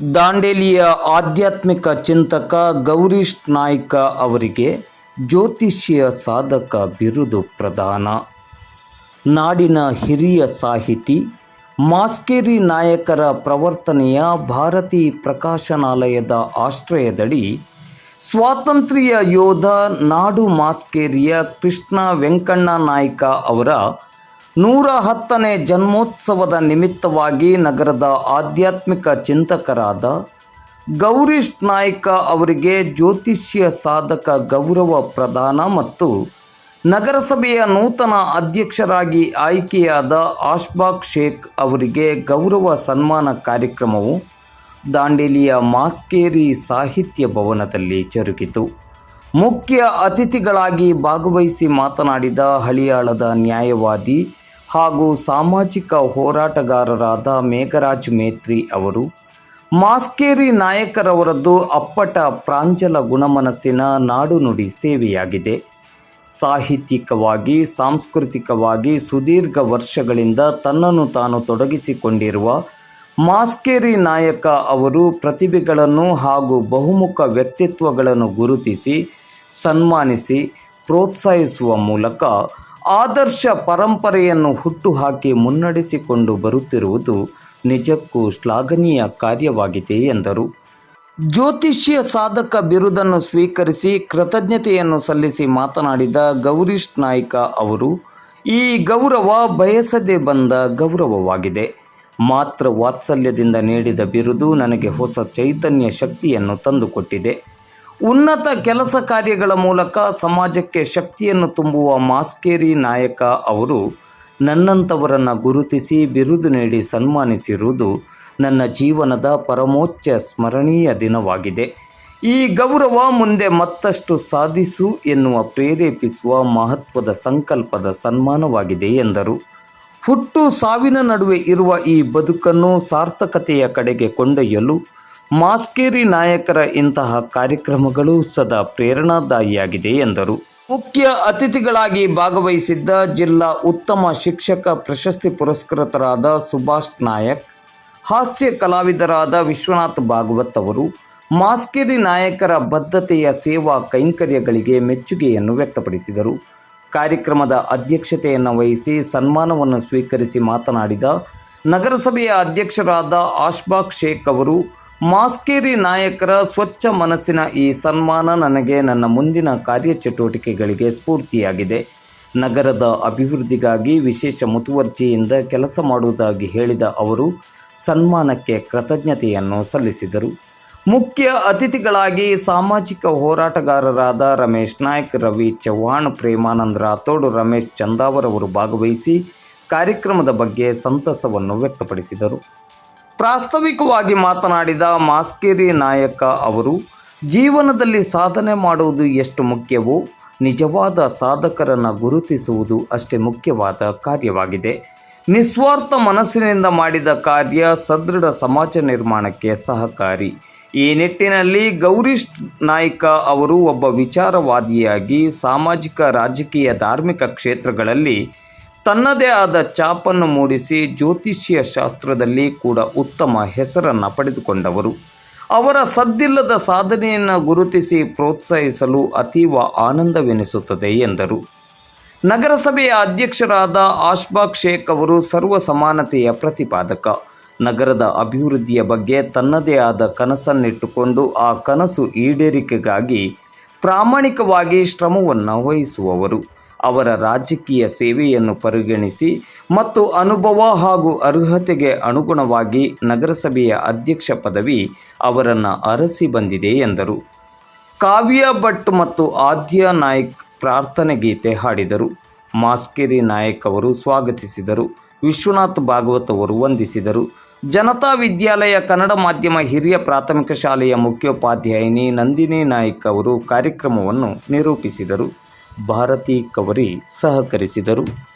ದಾಂಡೇಲಿಯ ಆಧ್ಯಾತ್ಮಿಕ ಚಿಂತಕ ಗೌರೀಶ್ ನಾಯ್ಕ ಅವರಿಗೆ ಜ್ಯೋತಿಷ್ಯ ಸಾಧಕ ಬಿರುದು ಪ್ರದಾನ. ನಾಡಿನ ಹಿರಿಯ ಸಾಹಿತಿ, ಮಾಸ್ಕೇರಿ ನಾಯಕರ ಪ್ರವರ್ತನೆಯ ಭಾರತಿ ಪ್ರಕಾಶನಾಲಯದ ಆಶ್ರಯದಡಿ ಸ್ವಾತಂತ್ರ್ಯ ಯೋಧ ನಾಡು ಮಾಸ್ಕೇರಿಯ ಕೃಷ್ಣ ವೆಂಕಣ್ಣ ನಾಯ್ಕ ಅವರ ನೂರ ಹತ್ತನೇ ಜನ್ಮೋತ್ಸವದ ನಿಮಿತ್ತವಾಗಿ ನಗರದ ಆಧ್ಯಾತ್ಮಿಕ ಚಿಂತಕರಾದ ಗೌರೀಶ್ ನಾಯ್ಕ ಅವರಿಗೆ ಜ್ಯೋತಿಷ್ಯ ಸಾಧಕ ಗೌರವ ಪ್ರದಾನ ಮತ್ತು ನಗರಸಭೆಯ ನೂತನ ಅಧ್ಯಕ್ಷರಾಗಿ ಆಯ್ಕೆಯಾದ ಆಶ್ಬಾಕ್ ಶೇಖ್ ಅವರಿಗೆ ಗೌರವ ಸನ್ಮಾನ ಕಾರ್ಯಕ್ರಮವು ದಾಂಡೇಲಿಯ ಮಾಸ್ಕೇರಿ ಸಾಹಿತ್ಯ ಭವನದಲ್ಲಿ ಜರುಗಿತು. ಮುಖ್ಯ ಅತಿಥಿಗಳಾಗಿ ಭಾಗವಹಿಸಿ ಮಾತನಾಡಿದ ಹಳಿಯಾಳದ ನ್ಯಾಯವಾದಿ ಹಾಗೂ ಸಾಮಾಜಿಕ ಹೋರಾಟಗಾರರಾದ ಮೇಘರಾಜ್ ಮೇತ್ರಿ ಅವರು, ಮಾಸ್ಕೇರಿ ನಾಯಕರವರದ್ದು ಅಪ್ಪಟ ಪ್ರಾಂಜಲ ಗುಣಮನಸ್ಸಿನ ನಾಡುನುಡಿ ಸೇವೆಯಾಗಿದೆ. ಸಾಹಿತ್ಯಿಕವಾಗಿ, ಸಾಂಸ್ಕೃತಿಕವಾಗಿ ಸುದೀರ್ಘ ವರ್ಷಗಳಿಂದ ತನ್ನನ್ನು ತಾನು ತೊಡಗಿಸಿಕೊಂಡಿರುವ ಮಾಸ್ಕೇರಿ ನಾಯಕ ಅವರು ಪ್ರತಿಭೆಗಳನ್ನು ಹಾಗೂ ಬಹುಮುಖ ವ್ಯಕ್ತಿತ್ವಗಳನ್ನು ಗುರುತಿಸಿ, ಸನ್ಮಾನಿಸಿ, ಪ್ರೋತ್ಸಾಹಿಸುವ ಮೂಲಕ ಆದರ್ಶ ಪರಂಪರೆಯನ್ನು ಹುಟ್ಟುಹಾಕಿ ಮುನ್ನಡೆಸಿಕೊಂಡು ಬರುತ್ತಿರುವುದು ನಿಜಕ್ಕೂ ಶ್ಲಾಘನೀಯ ಕಾರ್ಯವಾಗಿದೆ, ಎಂದರು. ಜ್ಯೋತಿಷ್ಯ ಸಾಧಕ ಬಿರುದನ್ನು ಸ್ವೀಕರಿಸಿ ಕೃತಜ್ಞತೆಯನ್ನು ಸಲ್ಲಿಸಿ ಮಾತನಾಡಿದ ಗೌರೀಶ್ ನಾಯ್ಕ ಅವರು, ಈ ಗೌರವ ಬಯಸದೆ ಬಂದ ಗೌರವವಾಗಿದೆ. ಮಾತ್ರ ವಾತ್ಸಲ್ಯದಿಂದ ನೀಡಿದ ಬಿರುದು ನನಗೆ ಹೊಸ ಚೈತನ್ಯ ಶಕ್ತಿಯನ್ನು ತಂದುಕೊಟ್ಟಿದೆ. ಉನ್ನತ ಕೆಲಸ ಕಾರ್ಯಗಳ ಮೂಲಕ ಸಮಾಜಕ್ಕೆ ಶಕ್ತಿಯನ್ನು ತುಂಬುವ ಮಾಸ್ಕೇರಿ ನಾಯಕ ಅವರು ನನ್ನಂಥವರನ್ನು ಗುರುತಿಸಿ, ಬಿರುದು ನೀಡಿ ಸನ್ಮಾನಿಸಿರುವುದು ನನ್ನ ಜೀವನದ ಪರಮೋಚ್ಚ ಸ್ಮರಣೀಯ ದಿನವಾಗಿದೆ. ಈ ಗೌರವ ಮುಂದೆ ಮತ್ತಷ್ಟು ಸಾಧಿಸು ಎನ್ನುವ ಪ್ರೇರೇಪಿಸುವ ಮಹತ್ವದ ಸಂಕಲ್ಪದ ಸನ್ಮಾನವಾಗಿದೆ ಎಂದರು. ಹುಟ್ಟು ಸಾವಿನ ನಡುವೆ ಇರುವ ಈ ಬದುಕನ್ನು ಸಾರ್ಥಕತೆಯ ಕಡೆಗೆ ಕೊಂಡೊಯ್ಯಲು ಮಾಸ್ಕೇರಿ ನಾಯಕರ ಇಂತಹ ಕಾರ್ಯಕ್ರಮಗಳು ಸದಾ ಪ್ರೇರಣಾದಾಯಿಯಾಗಿದೆ ಎಂದರು. ಮುಖ್ಯ ಅತಿಥಿಗಳಾಗಿ ಭಾಗವಹಿಸಿದ್ದ ಜಿಲ್ಲಾ ಉತ್ತಮ ಶಿಕ್ಷಕ ಪ್ರಶಸ್ತಿ ಪುರಸ್ಕೃತರಾದ ಸುಭಾಷ್ ನಾಯಕ್, ಹಾಸ್ಯ ಕಲಾವಿದರಾದ ವಿಶ್ವನಾಥ್ ಭಾಗವತ್ ಅವರು, ಮಾಸ್ಕೇರಿ ನಾಯಕರ ಬದ್ಧತೆಯ ಸೇವಾ ಕೈಂಕರ್ಯಗಳಿಗೆ ಮೆಚ್ಚುಗೆಯನ್ನು ವ್ಯಕ್ತಪಡಿಸಿದರು. ಕಾರ್ಯಕ್ರಮದ ಅಧ್ಯಕ್ಷತೆಯನ್ನು ವಹಿಸಿ ಸನ್ಮಾನವನ್ನು ಸ್ವೀಕರಿಸಿ ಮಾತನಾಡಿದ ನಗರಸಭೆಯ ಅಧ್ಯಕ್ಷರಾದ ಆಶ್ಬಾಕ್ ಶೇಖ್ ಅವರು ಮಾಸ್ಕೇರಿ ನಾಯಕರ ಸ್ವಚ್ಛ ಮನಸ್ಸಿನ ಈ ಸನ್ಮಾನ ನನಗೆ ನನ್ನ ಮುಂದಿನ ಕಾರ್ಯಚಟುವಟಿಕೆಗಳಿಗೆ ಸ್ಫೂರ್ತಿಯಾಗಿದೆ. ನಗರದ ಅಭಿವೃದ್ಧಿಗಾಗಿ ವಿಶೇಷ ಮುತುವರ್ಜಿಯಿಂದ ಕೆಲಸ ಮಾಡುವುದಾಗಿ ಹೇಳಿದ ಅವರು, ಸನ್ಮಾನಕ್ಕೆ ಕೃತಜ್ಞತೆಯನ್ನು ಸಲ್ಲಿಸಿದರು. ಮುಖ್ಯ ಅತಿಥಿಗಳಾಗಿ ಸಾಮಾಜಿಕ ಹೋರಾಟಗಾರರಾದ ರಮೇಶ್ ನಾಯ್ಕ್, ರವಿ ಚವ್ಹಾಣ್ ಪ್ರೇಮಾನಂದ್ ರಾಥೋಡ್ ರಮೇಶ್ ಚಂದಾವರ್ ಅವರು ಭಾಗವಹಿಸಿ ಕಾರ್ಯಕ್ರಮದ ಬಗ್ಗೆ ಸಂತಸವನ್ನು ವ್ಯಕ್ತಪಡಿಸಿದರು. ಪ್ರಾಸ್ತಾವಿಕವಾಗಿ ಮಾತನಾಡಿದ ಮಾಸ್ಕೇರಿ ನಾಯಕ ಅವರು, ಜೀವನದಲ್ಲಿ ಸಾಧನೆ ಮಾಡುವುದು ಎಷ್ಟು ಮುಖ್ಯವೋ, ನಿಜವಾದ ಸಾಧಕರನ್ನು ಗುರುತಿಸುವುದು ಅಷ್ಟೇ ಮುಖ್ಯವಾದ ಕಾರ್ಯವಾಗಿದೆ. ನಿಸ್ವಾರ್ಥ ಮನಸ್ಸಿನಿಂದ ಮಾಡಿದ ಕಾರ್ಯ ಸದೃಢ ಸಮಾಜ ನಿರ್ಮಾಣಕ್ಕೆ ಸಹಕಾರಿ. ಈ ನಿಟ್ಟಿನಲ್ಲಿ ಗೌರೀಶ್ ನಾಯ್ಕ ಅವರು ಒಬ್ಬ ವಿಚಾರವಾದಿಯಾಗಿ ಸಾಮಾಜಿಕ ರಾಜಕೀಯ ಧಾರ್ಮಿಕ ಕ್ಷೇತ್ರಗಳಲ್ಲಿ ತನ್ನದೇ ಆದ ಛಾಪನ್ನು ಮೂಡಿಸಿ ಜ್ಯೋತಿಷ್ಯ ಶಾಸ್ತ್ರದಲ್ಲಿ ಕೂಡ ಉತ್ತಮ ಹೆಸರನ್ನು ಪಡೆದುಕೊಂಡವರು. ಅವರ ಸದ್ದಿಲ್ಲದ ಸಾಧನೆಯನ್ನು ಗುರುತಿಸಿ ಪ್ರೋತ್ಸಾಹಿಸಲು ಅತೀವ ಆನಂದವೆನಿಸುತ್ತದೆ ಎಂದರು. ನಗರಸಭೆಯ ಅಧ್ಯಕ್ಷರಾದ ಆಶ್ಬಾಕ್ ಶೇಖ್ ಅವರು ಸರ್ವ ಸಮಾನತೆಯ ಪ್ರತಿಪಾದಕ. ನಗರದ ಅಭಿವೃದ್ಧಿಯ ಬಗ್ಗೆ ತನ್ನದೇ ಆದ ಕನಸನ್ನಿಟ್ಟುಕೊಂಡು ಆ ಕನಸು ಈಡೇರಿಕೆಗಾಗಿ ಪ್ರಾಮಾಣಿಕವಾಗಿ ಶ್ರಮವನ್ನು ವಹಿಸುವವರು. ಅವರ ರಾಜಕೀಯ ಸೇವೆಯನ್ನು ಪರಿಗಣಿಸಿ ಮತ್ತು ಅನುಭವ ಹಾಗೂ ಅರ್ಹತೆಗೆ ಅನುಗುಣವಾಗಿ ನಗರಸಭೆಯ ಅಧ್ಯಕ್ಷ ಪದವಿ ಅವರನ್ನು ಅರಸಿ ಬಂದಿದೆ ಎಂದರು. ಕಾವ್ಯ ಭಟ್ ಮತ್ತು ಆದ್ಯ ನಾಯಕ್ ಪ್ರಾರ್ಥನೆ ಗೀತೆ ಹಾಡಿದರು. ಮಾಸ್ಕೇರಿ ನಾಯಕ್ ಅವರು ಸ್ವಾಗತಿಸಿದರು. ವಿಶ್ವನಾಥ್ ಭಾಗವತ್ ಅವರು ವಂದಿಸಿದರು. ಜನತಾ ವಿದ್ಯಾಲಯ ಕನ್ನಡ ಮಾಧ್ಯಮ ಹಿರಿಯ ಪ್ರಾಥಮಿಕ ಶಾಲೆಯ ಮುಖ್ಯೋಪಾಧ್ಯಾಯಿನಿ ನಂದಿನಿ ನಾಯ್ಕ್ ಅವರು ಕಾರ್ಯಕ್ರಮವನ್ನು ನಿರೂಪಿಸಿದರು. ಭಾರತಿ ಕವರಿ ಸಹಕರಿಸಿದರು.